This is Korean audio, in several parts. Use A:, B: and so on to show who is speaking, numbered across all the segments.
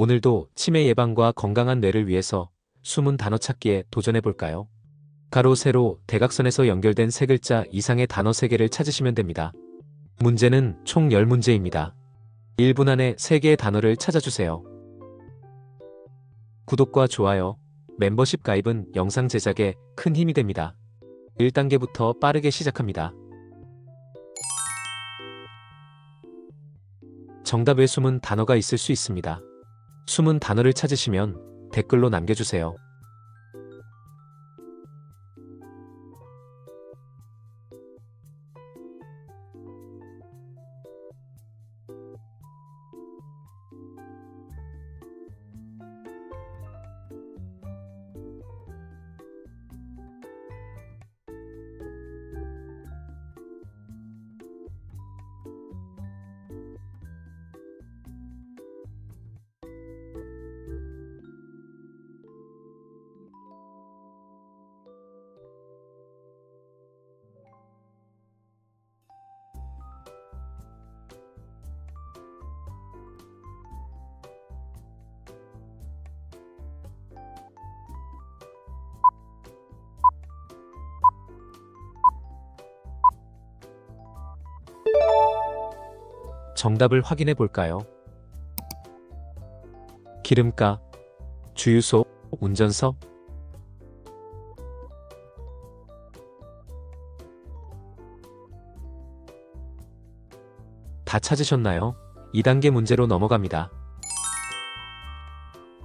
A: 오늘도 치매 예방과 건강한 뇌를 위해서 숨은 단어 찾기에 도전해 볼까요? 가로 세로 대각선에서 연결된 세 글자 이상의 단어 세 개를 찾으시면 됩니다. 문제는 총 10문제입니다. 1분 안에 3개의 단어를 찾아주세요. 구독과 좋아요, 멤버십 가입은 영상 제작에 큰 힘이 됩니다. 1단계부터 빠르게 시작합니다. 정답에 숨은 단어가 있을 수 있습니다. 숨은 단어를 찾으시면 댓글로 남겨주세요. 정답을 확인해 볼까요? 기름가, 주유소, 운전석. 다 찾으셨나요? 2단계 문제로 넘어갑니다.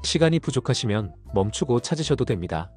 A: 시간이 부족하시면 멈추고 찾으셔도 됩니다.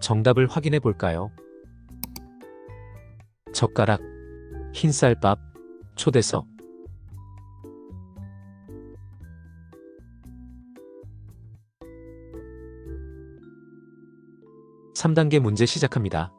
A: 정답을 확인해 볼까요? 젓가락, 흰쌀밥, 초대석. 3단계 문제 시작합니다.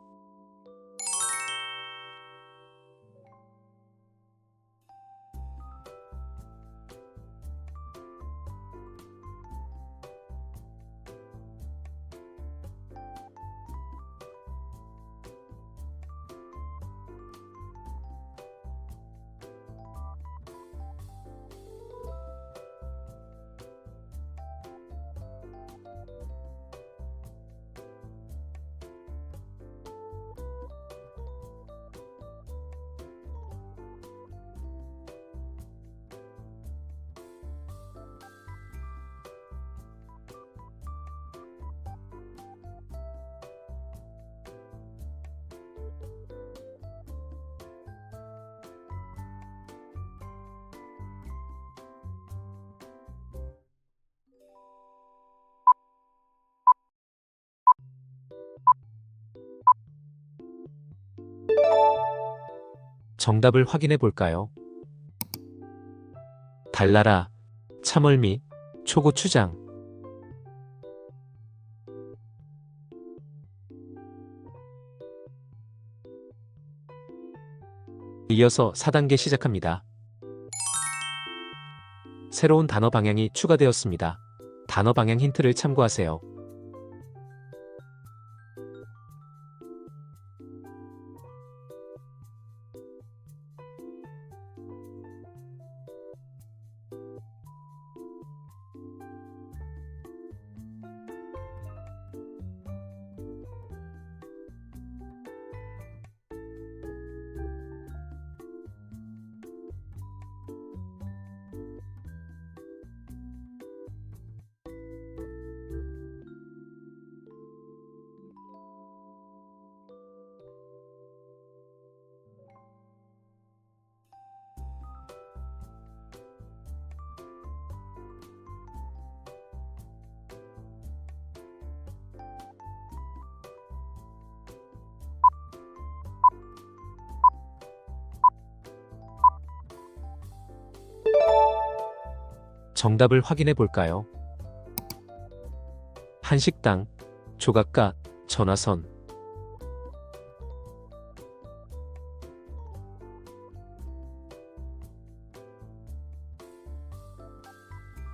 A: 정답을 확인해 볼까요? 달나라, 참얼미, 초고추장. 이어서 4단계 시작합니다. 새로운 단어 방향이 추가되었습니다. 단어 방향 힌트를 참고하세요. 정답을 확인해 볼까요? 한식당, 조각가, 전화선.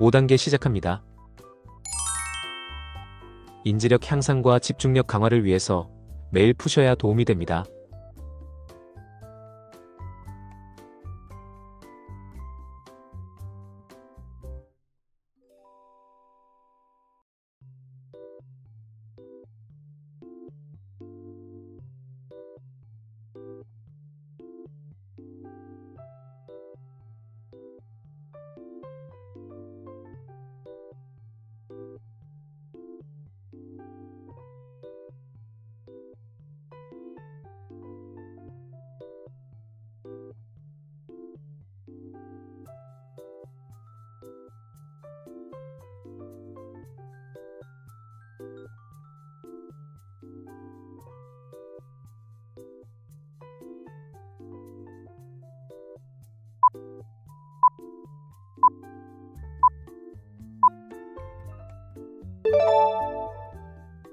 A: 5단계 시작합니다. 인지력 향상과 집중력 강화를 위해서 매일 푸셔야 도움이 됩니다.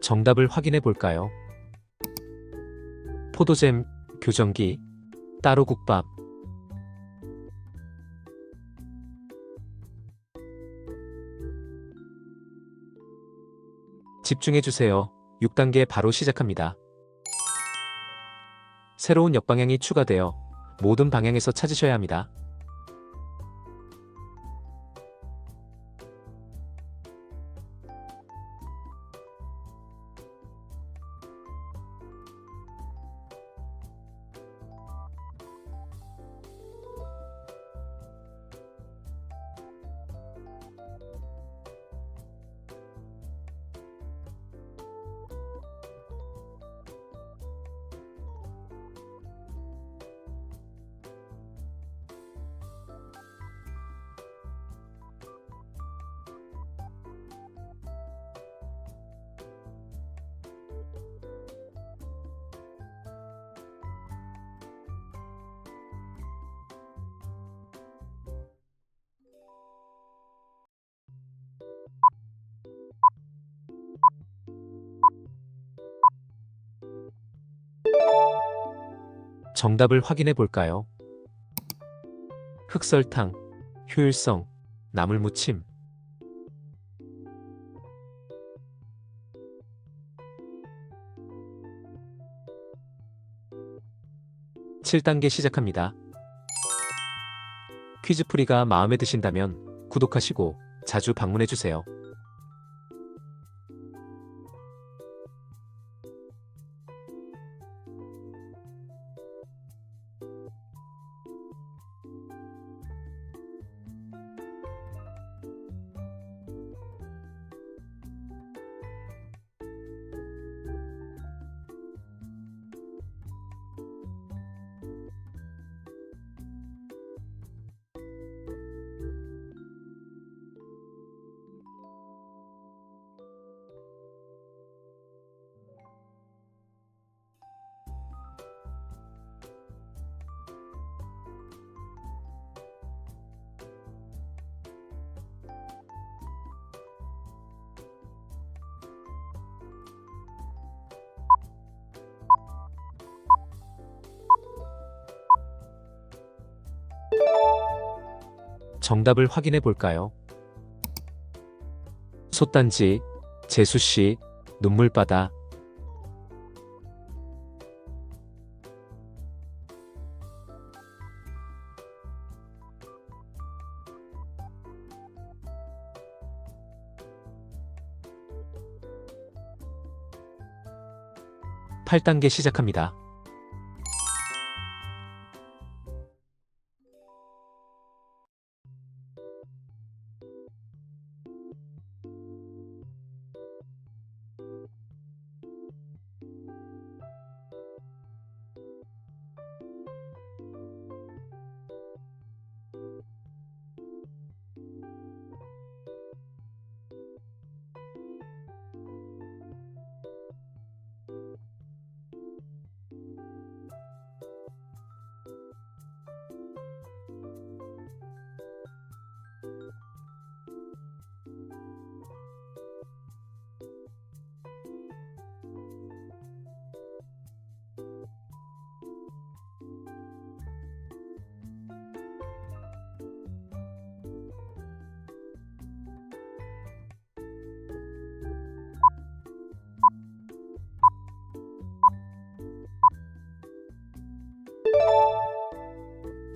A: 정답을 확인해 볼까요? 포도잼, 교정기, 따로 국밥. 집중해 주세요. 6단계 바로 시작합니다. 새로운 역방향이 추가되어 모든 방향에서 찾으셔야 합니다. 정답을 확인해 볼까요? 흑설탕, 효율성, 나물 무침. 7단계 시작합니다. 퀴즈풀이가 마음에 드신다면 구독하시고 자주 방문해 주세요. 정답을 확인해 볼까요? 솥단지, 재수씨, 눈물바다. 팔단계 시작합니다.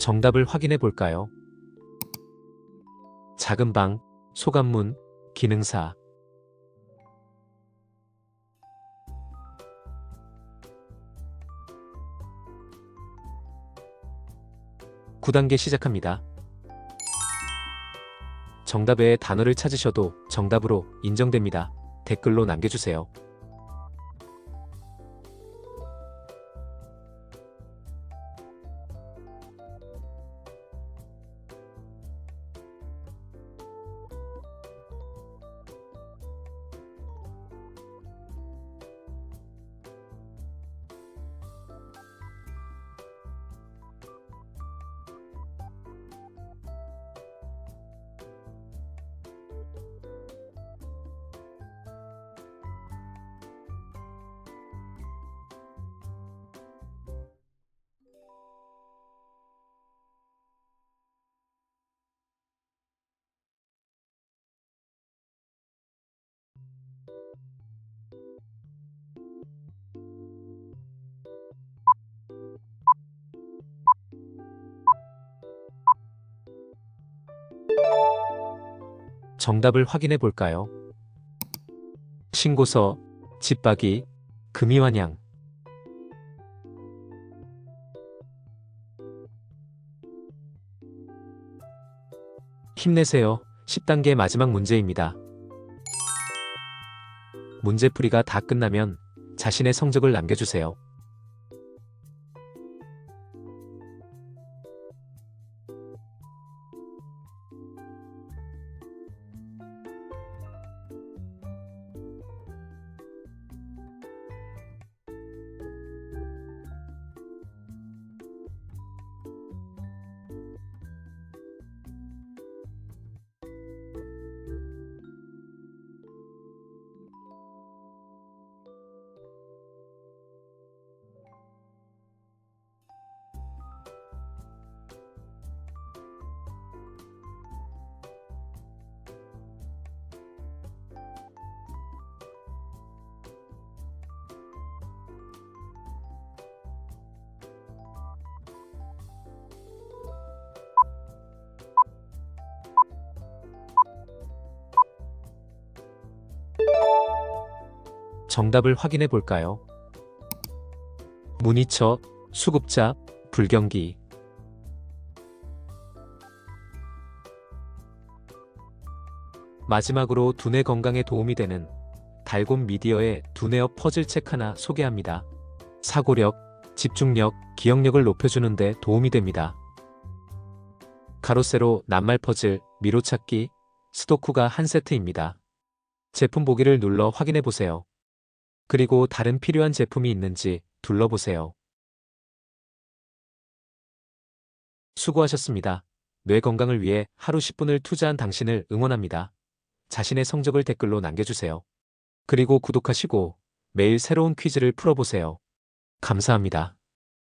A: 정답을 확인해 볼까요? 작은 방, 소감문, 기능사. 구단계 시작합니다. 정답의 단어를 찾으셔도 정답으로 인정됩니다. 댓글로 남겨주세요. 정답을 확인해 볼까요? 신고서, 집박이, 금이환양. 힘내세요. 10단계 마지막 문제입니다. 문제풀이가 다 끝나면 자신의 성적을 남겨주세요. 정답을 확인해 볼까요? 문이처, 수급자, 불경기. 마지막으로 두뇌 건강에 도움이 되는 달곰 미디어의 두뇌어 퍼즐 책 하나 소개합니다. 사고력, 집중력, 기억력을 높여주는 데 도움이 됩니다. 가로세로 낱말 퍼즐, 미로찾기, 스도쿠가 한 세트입니다. 제품 보기를 눌러 확인해 보세요. 그리고 다른 필요한 제품이 있는지 둘러보세요. 수고하셨습니다. 뇌 건강을 위해 하루 10분을 투자한 당신을 응원합니다. 자신의 성적을 댓글로 남겨주세요. 그리고 구독하시고 매일 새로운 퀴즈를 풀어보세요. 감사합니다.